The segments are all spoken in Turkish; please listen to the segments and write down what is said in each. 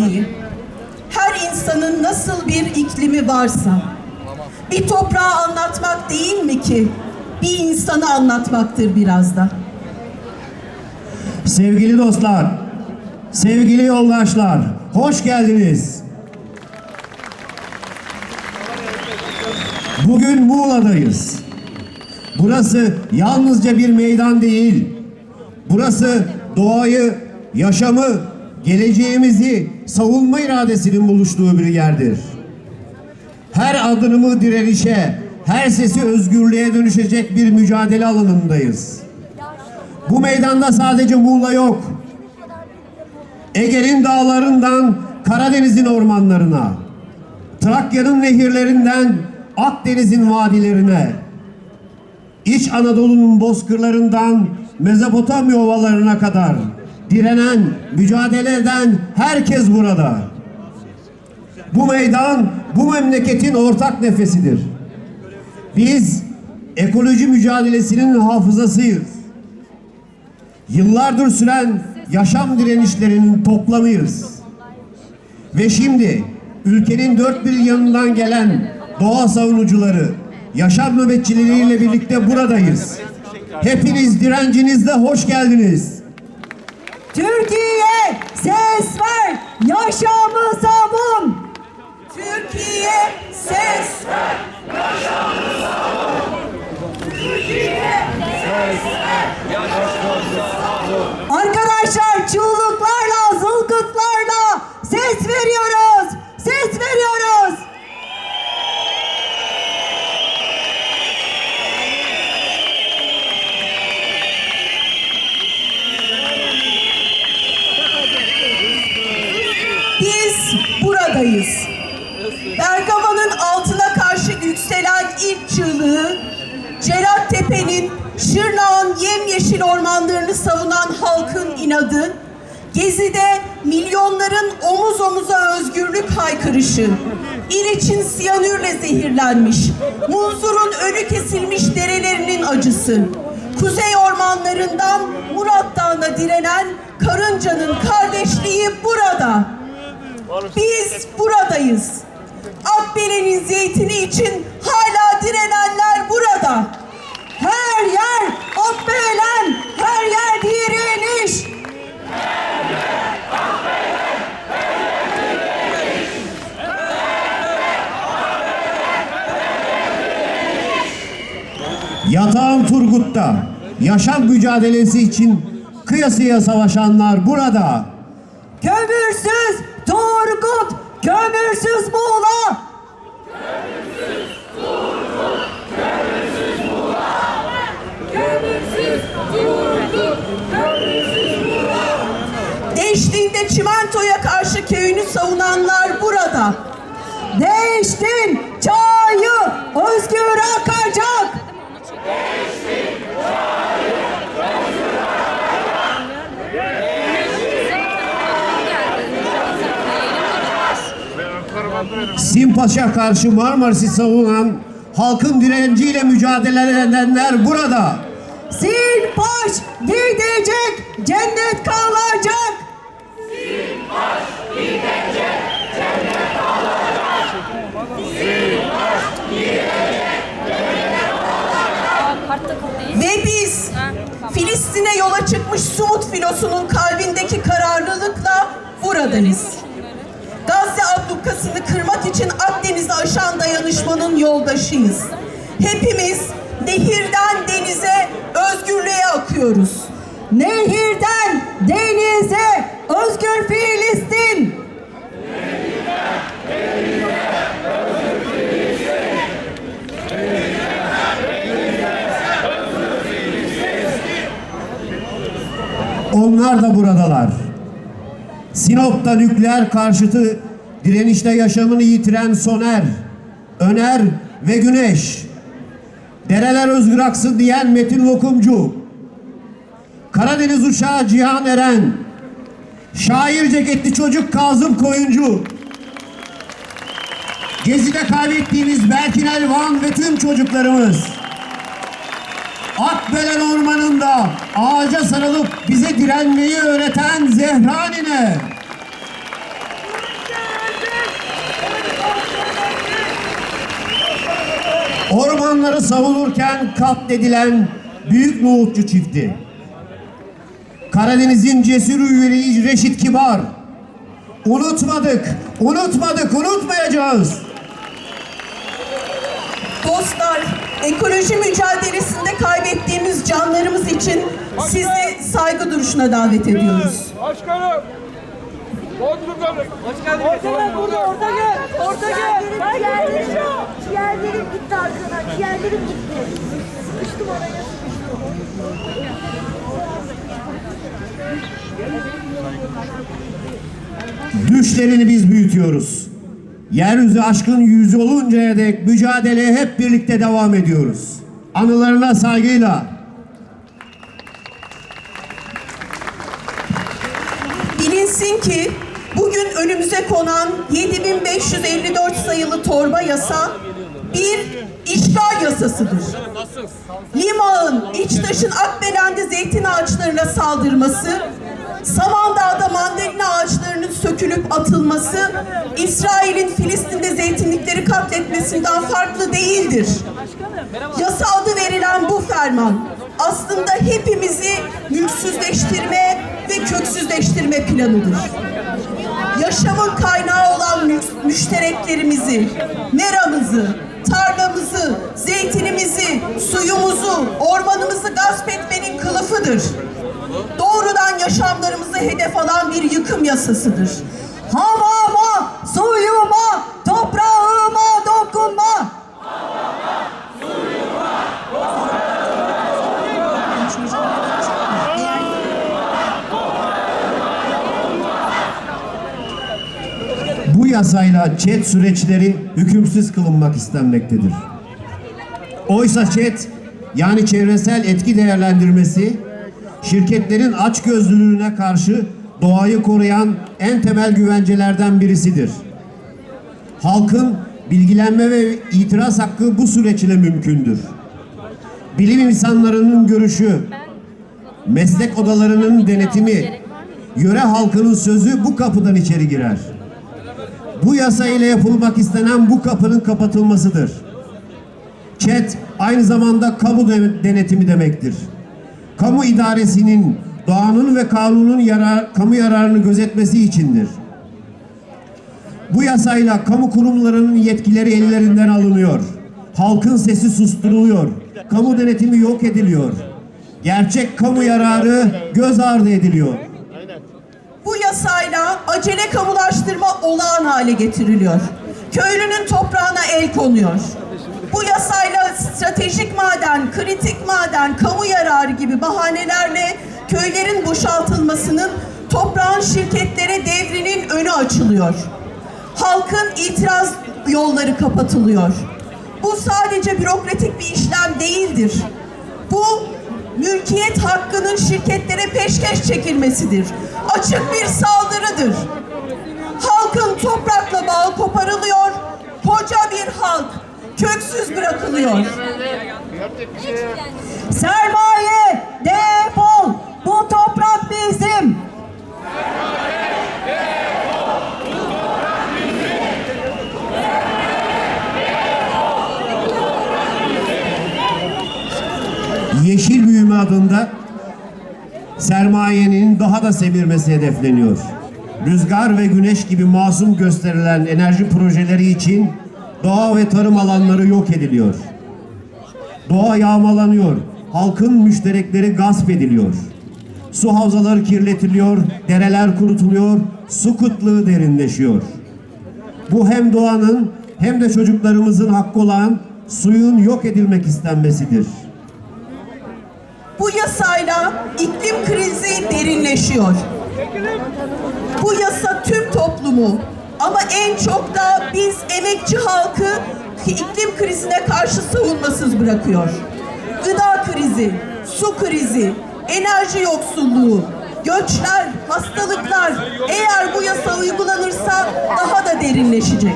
kişiliği. Her insanın nasıl bir iklimi varsa, bir toprağı anlatmak değil mi ki, bir insanı anlatmaktır biraz da. Sevgili dostlar, sevgili yoldaşlar, hoş geldiniz. Bugün Muğla'dayız. Burası yalnızca bir meydan değil. Burası doğayı, yaşamı, geleceğimizi savunma iradesinin buluştuğu bir yerdir. Her adımı direnişe, her sesi özgürlüğe dönüşecek bir mücadele alanındayız. Bu meydanda sadece Muğla yok. Ege'nin dağlarından Karadeniz'in ormanlarına, Trakya'nın nehirlerinden Akdeniz'in vadilerine, İç Anadolu'nun bozkırlarından Mezopotamya ovalarına kadar direnen, mücadele eden herkes burada. Bu meydan bu memleketin ortak nefesidir. Biz ekoloji mücadelesinin hafızasıyız. Yıllardır süren yaşam direnişlerinin toplamıyız. Ve şimdi ülkenin dört bir yanından gelen doğa savunucuları, yaşam nöbetçileriyle birlikte buradayız. Hepiniz direncinizle hoş geldiniz. Türkiye ses ver, yaşamı savun. Türkiye ses ver. Cerat Tepe'nin, Şırnak'ın yemyeşil ormanlarını savunan halkın inadı, Gezi'de milyonların omuz omuza özgürlük haykırışı, İliç'in siyanürle zehirlenmiş, Munzur'un önü kesilmiş derelerinin acısı, Kuzey ormanlarından Murat Dağı'na direnen karıncanın kardeşliği burada. Biz buradayız. Akbelen'in zeytini için hala direnenler burada. Her yer Akbelen, her yer direniş. Yatağın Turgut'ta yaşam mücadelesi için kıyasıya savaşanlar burada. Kömürsüz Turgut, kömürsüz Muğla. Değiştiğinde çimentoya karşı köyünü savunanlar burada. Değiştin çayı özgür akacak. Simpaşa karşı Marmaris'i savunan halkın direnciyle mücadele edenler burada. Silpaş gidecek, cennet kalacak. Ve biz Filistin'e yola çıkmış Sumut filosunun kalbindeki kararlılıkla buradayız. Gazze ablukasını kırmak için Akdeniz'i aşan dayanışmanın yoldaşıyız. Hepimiz nehirden denize özgürlüğe akıyoruz. Nehirden denize özgür Filistin. Onlar da buradalar. Sinop'ta nükleer karşıtı direnişte yaşamını yitiren Soner, Öner ve Güneş. Dereler özgür aksın diyen Metin Lokumcu. Karadeniz uşağı Cihan Eren. Şair ceketli çocuk Kazım Koyuncu. Gezi'de kaybettiğimiz Berkin Elvan ve tüm çocuklarımız. Akbelen Ormanı'nda ağaca sarılıp bize direnmeyi öğreten Zehra Ormanları savunurken katledilen büyük nohutçu çifti. Karadeniz'in cesur üyeliği Reşit Kibar. Unutmadık, unutmadık, unutmayacağız. Dostlar, ekoloji mücadelesinde kaybettiğimiz canlarımız için sizi saygı duruşuna davet ediyoruz. Başkanım. Bodrum'da Hoş geldiniz. Orada gel burada, orada gel. Orada gel. Ciğerlerim, ciğerlerim gitti arkadan. Ciğerlerim gitti. Sıkıştım oraya, sıkıştım. Düşlerini biz büyütüyoruz. Yeryüzü aşkın yüzü oluncaya dek mücadeleye hep birlikte devam ediyoruz. Anılarına saygıyla. Bilinsin ki bugün önümüze konan 7554 sayılı torba yasa bir işgal yasasıdır. Limağın, İçtaş'ın Akbelen'de zeytin ağaçlarına saldırması, Samandağ'da mandalina ağaçlarının sökülüp atılması, İsrail'in Filistin'de zeytinlikleri katletmesinden farklı değildir. Yasa adı verilen bu ferman aslında hepimizi mülksüzleştirme ve köksüzleştirme planıdır. Yaşamın kaynağı olan mü- müştereklerimizi, meramızı, tarlamızı, zeytinimizi, suyumuzu, ormanımızı gasp etmenin kılıfıdır. Doğrudan yaşamlarımızı hedef alan bir yıkım yasasıdır. Havama, suyuma, toprağıma dokunma. Yasayla çet süreçleri hükümsüz kılınmak istenmektedir. Oysa çet yani çevresel etki değerlendirmesi şirketlerin açgözlülüğüne karşı doğayı koruyan en temel güvencelerden birisidir. Halkın bilgilenme ve itiraz hakkı bu süreç ile mümkündür. Bilim insanlarının görüşü, meslek odalarının denetimi, yöre halkının sözü bu kapıdan içeri girer. Bu yasa ile yapılmak istenen bu kapının kapatılmasıdır. Çet aynı zamanda kamu de- denetimi demektir. Kamu idaresinin doğanın ve kanunun yarar, kamu yararını gözetmesi içindir. Bu yasayla kamu kurumlarının yetkileri ellerinden alınıyor. Halkın sesi susturuluyor. Kamu denetimi yok ediliyor. Gerçek kamu yararı göz ardı ediliyor. Bu yasayla acele kamulaştırma hale getiriliyor. Köylünün toprağına el konuyor. Bu yasayla stratejik maden, kritik maden, kamu yararı gibi bahanelerle köylerin boşaltılmasının toprağın şirketlere devrinin önü açılıyor. Halkın itiraz yolları kapatılıyor. Bu sadece bürokratik bir işlem değildir. Bu mülkiyet hakkının şirketlere peşkeş çekilmesidir. Açık bir saldırıdır. Halkın toprakla bağı koparılıyor. Koca bir halk köksüz bırakılıyor. Sermaye defol. Bu toprak bizim. Yeşil büyüme adında sermayenin daha da semirmesi hedefleniyor. Rüzgar ve güneş gibi masum gösterilen enerji projeleri için doğa ve tarım alanları yok ediliyor. Doğa yağmalanıyor, halkın müşterekleri gasp ediliyor. Su havzaları kirletiliyor, dereler kurutuluyor, su kıtlığı derinleşiyor. Bu hem doğanın hem de çocuklarımızın hakkı olan suyun yok edilmek istenmesidir. Bu yasayla iklim krizi derinleşiyor. Bu yasa tüm toplumu ama en çok da biz emekçi halkı iklim krizine karşı savunmasız bırakıyor. Gıda krizi, su krizi, enerji yoksulluğu, göçler, hastalıklar eğer bu yasa uygulanırsa daha da derinleşecek.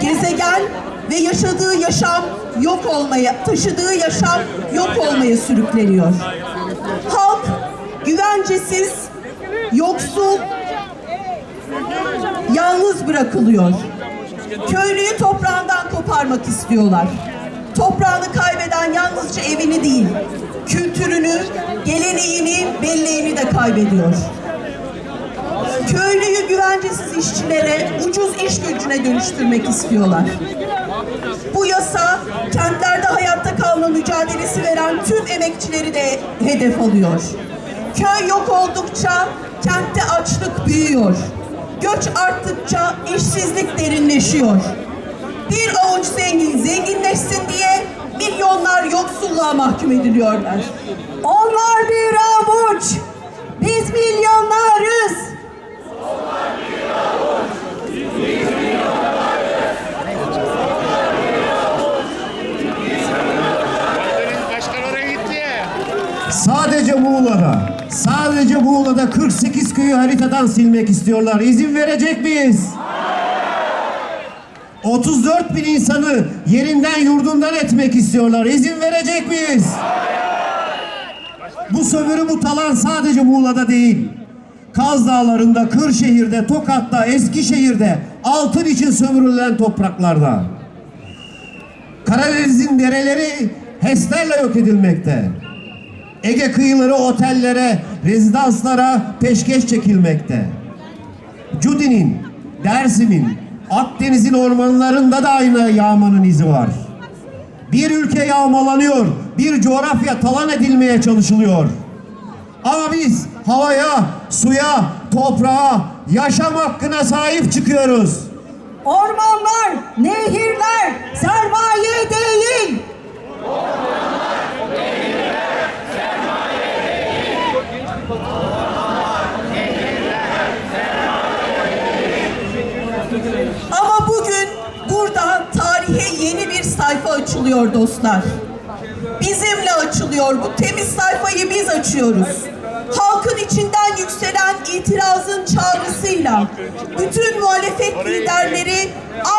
Gezegen ve yaşadığı yaşam yok olmaya, taşıdığı yaşam yok olmaya sürükleniyor. Halk güvencesiz, yoksul, yalnız bırakılıyor. Köylüyü toprağından koparmak istiyorlar. toprağını kaybeden yalnızca evini değil, kültürünü, geleneğini, belleğini de kaybediyor. Köylüyü güvencesiz işçilere, ucuz iş gücüne dönüştürmek istiyorlar. Bu yasa kentlerde hayatta kalma mücadelesi veren tüm emekçileri de hedef alıyor. Köy yok oldukça kentte açlık büyüyor. Göç arttıkça işsizlik derinleşiyor. Bir avuç zengin zenginleşsin diye milyonlar yoksulluğa mahkum ediliyorlar. Onlar bir avuç, biz milyonlarız. Başkan oraya gitti. Sadece Muğla'da, sadece Muğla'da 48 köyü haritadan silmek istiyorlar. İzin verecek miyiz? 34 bin insanı yerinden yurdundan etmek istiyorlar. İzin verecek miyiz? Bu sömürü bu talan sadece Muğla'da değil. Kaz Dağları'nda, Kırşehir'de, Tokat'ta, Eskişehir'de altın için sömürülen topraklarda. Karadeniz'in dereleri HES'lerle yok edilmekte. Ege kıyıları otellere, rezidanslara peşkeş çekilmekte. Cudi'nin, Dersim'in, Akdeniz'in ormanlarında da aynı yağmanın izi var. Bir ülke yağmalanıyor, bir coğrafya talan edilmeye çalışılıyor. Ama biz havaya, suya, toprağa, yaşam hakkına sahip çıkıyoruz. Ormanlar, nehirler sermaye değil. Açılıyor dostlar. Bizimle açılıyor. Bu temiz sayfayı biz açıyoruz. Halkın içinden yükselen itirazın çağrısıyla bütün muhalefet liderleri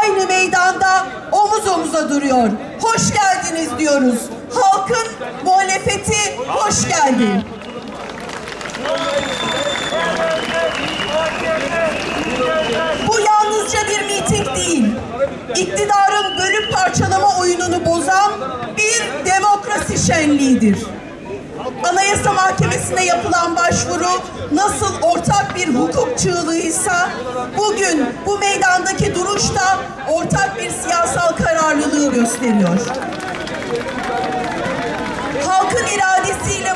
aynı meydanda omuz omuza duruyor. Hoş geldiniz diyoruz. Halkın muhalefeti hoş geldi. Bu yalnızca bir miting değil. İktidarın bölüp parçalama oyununu bozan bir demokrasi şenliğidir. Anayasa Mahkemesi'ne yapılan başvuru nasıl ortak bir hukuk çığlığıysa bugün bu meydandaki duruş da ortak bir siyasal kararlılığı gösteriyor. Halkın iradesiyle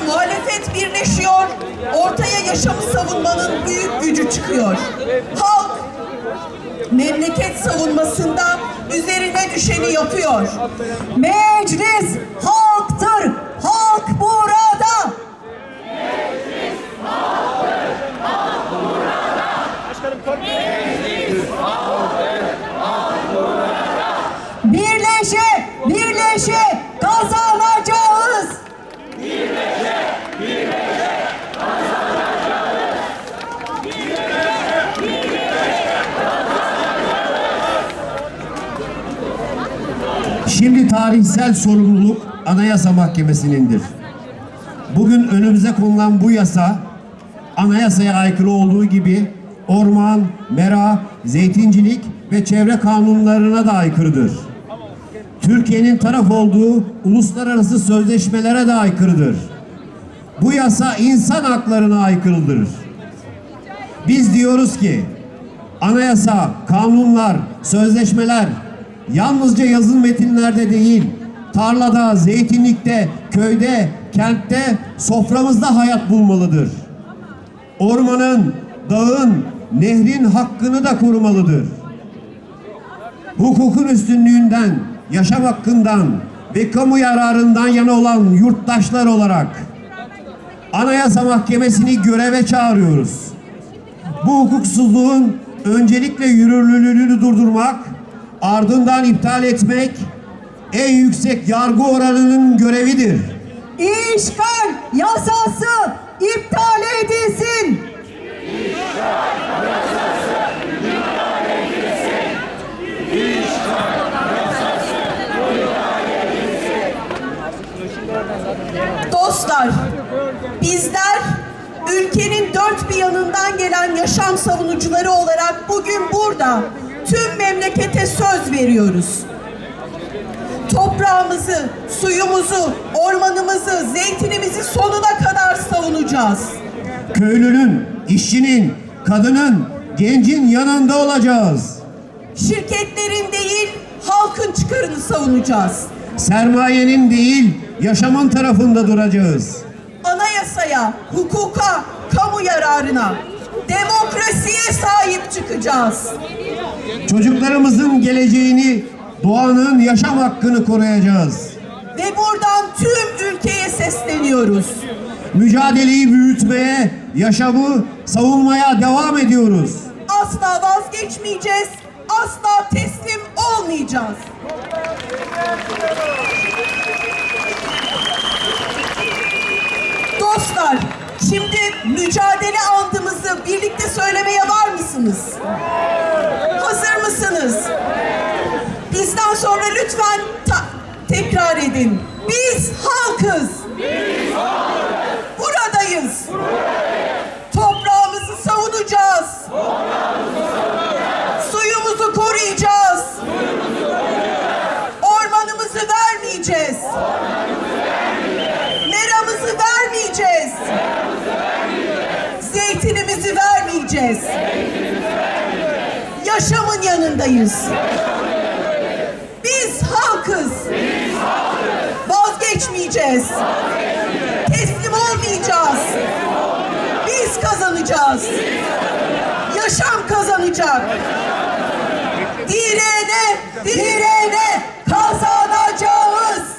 birleşiyor, ortaya yaşamı savunmanın büyük gücü çıkıyor. Halk memleket savunmasında üzerine düşeni yapıyor. Meclis halktır, halk burada. Birleşe, birleşe kazanacağız. Şimdi tarihsel sorumluluk Anayasa Mahkemesi'nindir. Bugün önümüze konulan bu yasa anayasaya aykırı olduğu gibi orman, mera, zeytincilik ve çevre kanunlarına da aykırıdır. Türkiye'nin taraf olduğu uluslararası sözleşmelere de aykırıdır. Bu yasa insan haklarına aykırıdır. Biz diyoruz ki anayasa, kanunlar, sözleşmeler yalnızca yazılı metinlerde değil, tarlada, zeytinlikte, köyde, kentte, soframızda hayat bulmalıdır. Ormanın, dağın, nehrin hakkını da korumalıdır. Hukukun üstünlüğünden, yaşam hakkından ve kamu yararından yana olan yurttaşlar olarak Anayasa Mahkemesi'ni göreve çağırıyoruz. Bu hukuksuzluğun öncelikle yürürlülüğünü durdurmak, ardından iptal etmek en yüksek yargı oranının görevidir. İşgal yasası iptal edilsin. Dostlar, bizler ülkenin dört bir yanından gelen yaşam savunucuları olarak bugün burada tüm memlekete söz veriyoruz. Toprağımızı, suyumuzu, ormanımızı, zeytinimizi sonuna kadar savunacağız. Köylünün, işçinin, kadının, gencin yanında olacağız. Şirketlerin değil, halkın çıkarını savunacağız. Sermayenin değil, yaşamın tarafında duracağız. Anayasaya, hukuka, kamu yararına, demokrasiye sahip çıkacağız. Çocuklarımızın geleceğini, doğanın yaşam hakkını koruyacağız. Ve buradan tüm ülkeye sesleniyoruz. Mücadeleyi büyütmeye, yaşamı savunmaya devam ediyoruz. Asla vazgeçmeyeceğiz, asla teslim olmayacağız. Dostlar, şimdi mücadele andımızı birlikte söylemeye var mısınız? Hazır mısınız? Bizden sonra lütfen tekrar edin. Biz halkız. Buradayız. Toprağımızı savunacağız. Suyumuzu koruyacağız. Ormanımızı vermeyeceğiz. Meramızı vermeyeceğiz. Zeytinimizi vermeyeceğiz. Yaşamın yanındayız. Biz halkız. Vazgeçmeyeceğiz. Teslim olmayacağız. Biz kazanacağız. Yaşam kazanacak. Direne, direne kazanacağız.